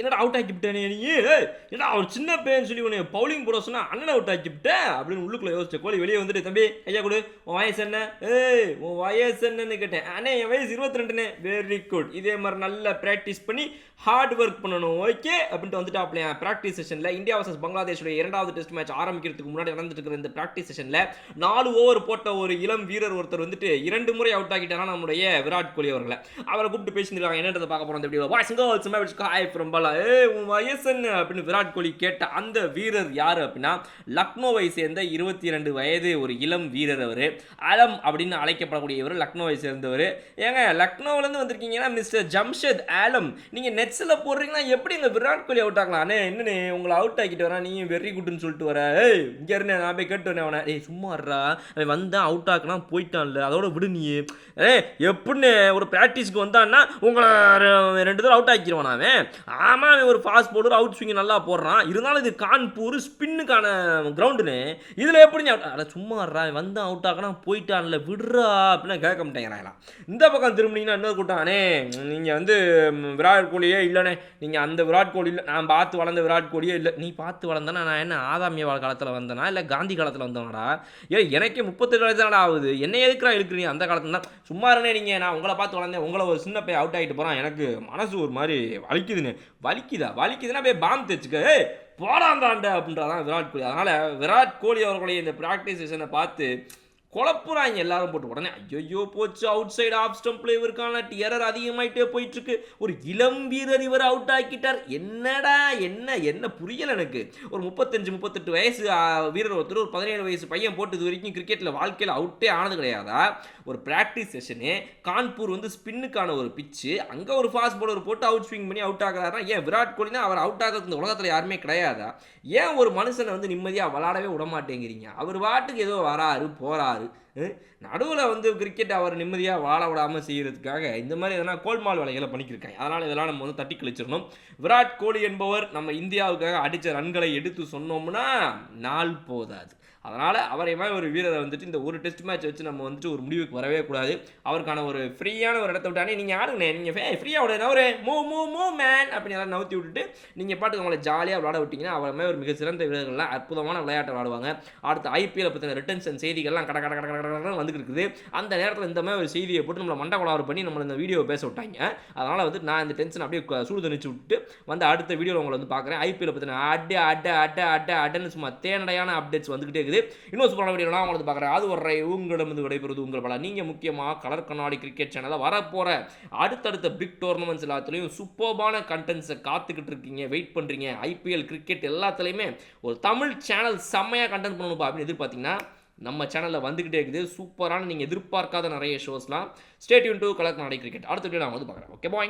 என்னடா அவுட் ஆக்கிவிட்டேனே நீ? என்னடா அவர் சின்ன பேன்னு சொல்லி உன்னை பவுலிங் போட சொன்னா அண்ணனை அவுட் ஆக்கிவிட்டேன் அப்படின்னு உள்ளுக்குள்ள யோசிச்ச கோலி வெளியே வந்துட்டு தம்பி ஐயா கொடு உன் வயசு என்ன? ஏய் உன் வயசு என்னன்னு கேட்டேன். அண்ணே என் வயசு இருபத்தி ரெண்டுனே வெரி குட் இதே மாதிரி நல்லா ப்ராக்டிஸ் பண்ணி ஹார்ட் ஒர்க் பண்ணணும் ஓகே அப்படின்ட்டு வந்துட்டாப்லையா ப்ராக்டிஸ் செஷனில் இந்தியா வர்சஸ் பங்களாதேஷோட இரண்டாவது டெஸ்ட் மேட்ச் ஆரம்பிக்கிறதுக்கு முன்னாடி நடந்துட்டு இருக்கிற இந்த ப்ராக்டிஸ் செஷனில் நாலு ஓவர் போட்ட ஒரு இளம் வீரர் ஒருத்தர் வந்துட்டு இரண்டு முறை அவுட் ஆகிட்டாரா நம்முடைய விராட் கோலி அவர்களை. அவரை கூப்பிட்டு பேசியிருக்காங்க என்னன்றதை பார்க்க போகிறோம் எப்படி வாய்ஸ் ஹாய் ஃப்ரம் பாலா ஏ உன் வயசு என்ன? அப்படின்னு விராட் கோலி கேட்ட அந்த வீரர் யார் அப்படின்னா லக்னோவை சேர்ந்த இருபத்தி இரண்டு வயது ஒரு இளம் வீரர் அவர். அலம் அப்படின்னு அழைக்கப்படக்கூடியவர் லக்னோவை சேர்ந்தவர். ஏங்க லக்னோவிலேருந்து வந்திருக்கீங்கன்னா மிஸ்டர் ஜம்ஷத் ஆலம் நீங்கள் நெட்ஸில் போடுறீங்கன்னா எப்படி இந்த விராட் கோலி அவுட் ஆகலாம்? அண்ணே என்னண்ணே உங்களை அவுட் ஆக்கிட்டு வரேன் நீ வெரி குட்னு சொல்லிட்டு வர. ஏய் இங்கே இருந்தே நான் போய் கேட்டு வரேன் அவனை. ஏய் சும்மா வர்றா அவன் வந்தான் அவுட் ஆக்கினா போயிட்டான்ல அதோட விடு நீ. ஏ எப்படின்னு ஒரு ப்ராக்டிஸ்க்கு வந்தான்னா உங்களை ரெண்டு தடவை அவுட் ஆக்கிடுவான் அவன்? ஆமாம் அவன் ஒரு ஃபாஸ்ட் போடுற அவுட் ஸ்விங் நல்லா போடுறான். இருந்தாலும் இது கான்பூர் ஸ்பின்னுக்கான கிரவுண்டுன்னு இதில் எப்படி அட சும்மா இருடா அவன் அவுட் ஆக்கினா போயிட்டான்ல விடுறா அப்படின்னு கேட்க மாட்டேங்கிறாங்களா இந்த பக்கம் திரும்பினீங்கன்னா இன்னொரு கூட்டானே நீங்கள் வந்து விராட் கோலியே இல்லைண்ணே. நீங்கள் அந்த விராட் கோலி இல்லை நான் பார்த்து வளர்ந்த விராட் கோலியே இல்லை. நீ பார்த்து வளர்ந்தனா நான் என்ன ஆதாமிய வாழ் காலத்தில் வந்தனா இல்லை காந்தி காலத்தில் வந்தவனடா? ஏ எனக்கே முப்பத்தெட்டு வயசு தானடா ஆகுது. என்ன எதுக்குறா இருக்கிறீங்க அந்த காலத்துல தான். சும்மா இருந்தே நீங்கள் நான் உங்களை பார்த்து வளர்ந்தேன் உங்களை ஒரு சின்ன பையன் அவுட் ஆகிட்டு போகிறான் எனக்கு மனசு ஒரு மாதிரி வலிக்குதுன்னு. வலிக்குதா? வலிக்குதுன்னா போய் பாம் தைச்சுக்க ஏய் போடாந்தாண்ட அப்படின்றதான் விராட் கோலி. அதனால் விராட் கோலி அவர்களுடைய இந்த ப்ராக்டிஸ் செஷனை பார்த்து குழப்புறாங்க எல்லாரும் போட்டு. உடனே ஐயோ போச்சு. அவுட் சைடு ஆஃப் ஸ்டம்ப்ல இவருக்கான எரர் அதிகமாயிட்டே போயிட்டு இருக்கு ஒரு இளம் வீரர் இவர் அவுட் ஆக்கிட்டார். என்னடா என்ன என்ன புரியல எனக்கு. ஒரு முப்பத்தஞ்சு முப்பத்தெட்டு வயசு வீரர் ஒருத்தர் ஒரு பதினேழு வயசு பையன் போட்டு இது வரைக்கும் கிரிக்கெட்டில் வாழ்க்கையில் அவுட்டே ஆனது கிடையாதா? ஒரு ப்ராக்டிஸ் செஷனு கான்பூர் வந்து ஸ்பின்னுக்கான ஒரு பிச்சு அங்கே ஒரு ஃபாஸ்ட் பவுலர் போட்டு அவுட் ஸ்விங் பண்ணி அவுட் ஆகுறாருன்னா ஏன் விராட் கோலினா அவர் அவுட் ஆகிறது இந்த உலகத்தில் யாருமே கிடையாதா? ஏன் ஒரு மனுஷனை வந்து நிம்மதியாக விளாடவே விட மாட்டேங்கிறீங்க? அவர் பாட்டுக்கு ஏதோ வராரு போறாரு நடுவில் வந்து கிரிக்கெட் அவர் நிம்மதியாக வாழ விடாமல் செய்கிறதுக்காக இந்த மாதிரி எதனா கோல்மால் வேலைகளை பண்ணிக்கிருக்காங்க அதனால் இதெல்லாம் நம்ம வந்து தட்டி கழிச்சிடணும். விராட் கோலி என்பவர் நம்ம இந்தியாவுக்காக அடித்த ரன்களை எடுத்து சொன்னோம்னா நாள் போதாது. அதனால் அவரை மாதிரி ஒரு வீரரை வந்துட்டு இந்த ஒரு டெஸ்ட் மேட்ச் வச்சு நம்ம வந்துட்டு ஒரு முடிவுக்கு வரவே கூடாது. அவருக்கான ஒரு ஃப்ரீயான ஒரு இடத்த விட்டானே நீங்கள் ஆடுங்கண்ணே. நீங்கள் ஃப்ரீயாக விட ஒரு மூ மூ மூ மேன் அப்படின்னு எல்லாம் நவுத்தி விட்டுட்டு நீங்கள் பாட்டுக்கு அவங்கள ஜாலியாக விளாட விட்டிங்கன்னா அவரை மாதிரி ஒரு மிக சிறந்த வீரர்கள்லாம் அற்புதமான விளையாட்டை விளாடுவாங்க. அடுத்து ஐபிஎல் பற்றின ரிட்டன்ஷன் செய்திகள்லாம் கட கட கட கட வந்துட்டு இருக்குது. அந்த நேரத்தில் இந்த மாதிரி ஒரு செய்தியை போட்டு நம்மளை மண்டை குளாறு பண்ணி நம்மளை இந்த வீடியோ பேச விட்டாங்க. அதனால் வந்து நான் இந்த டென்ஷன் அப்படியே சூடு தணிச்சு விட்டு வந்து அடுத்த வீடியோவில் உங்களை வந்து பார்க்குறேன். ஐபிஎல் பற்றின அட்டை அட்டை அட்டை அட்டை அட்டன் சும்மா தேனடையான அப்டேட்ஸ் வந்துக்கிட்டே இருக்குது. இன்னும் சூப்பரான வீடியோலாம் உங்களுக்கு பார்க்குறேன். அது ஒரு உங்களிடம் வந்து விடைபெறுவது உங்கள் பல நீங்கள் முக்கியமாக கலர் கண்ணாடி கிரிக்கெட் சேனலில் வரப்போகிற அடுத்தடுத்த பிக் டோர்னமெண்ட்ஸ் எல்லாத்துலேயும் சூப்பர்பான கண்டென்ட்ஸை காத்துக்கிட்டு இருக்கீங்க. வெயிட் பண்ணுறீங்க ஐபிஎல் கிரிக்கெட் எல்லாத்துலேயுமே ஒரு தமிழ் சேனல் செம்மையாக கண்டென்ட் பண்ணணும்ப்பா அப்படின்னு எதிர்பார்த்தீங்கன்னா நம்ம சேனலில் வந்துக்கிட்டே இருக்குது. சூப்பரான நீங்கள் எதிர்பார்க்காத நிறைய ஷோஸ்லாம் ஸ்டேட்யூன் டூ கலர் கண்ணாடி கிரிக்கெட் அடுத்த வீடியோ நான் வந்து பார்க்குறேன். Okay bye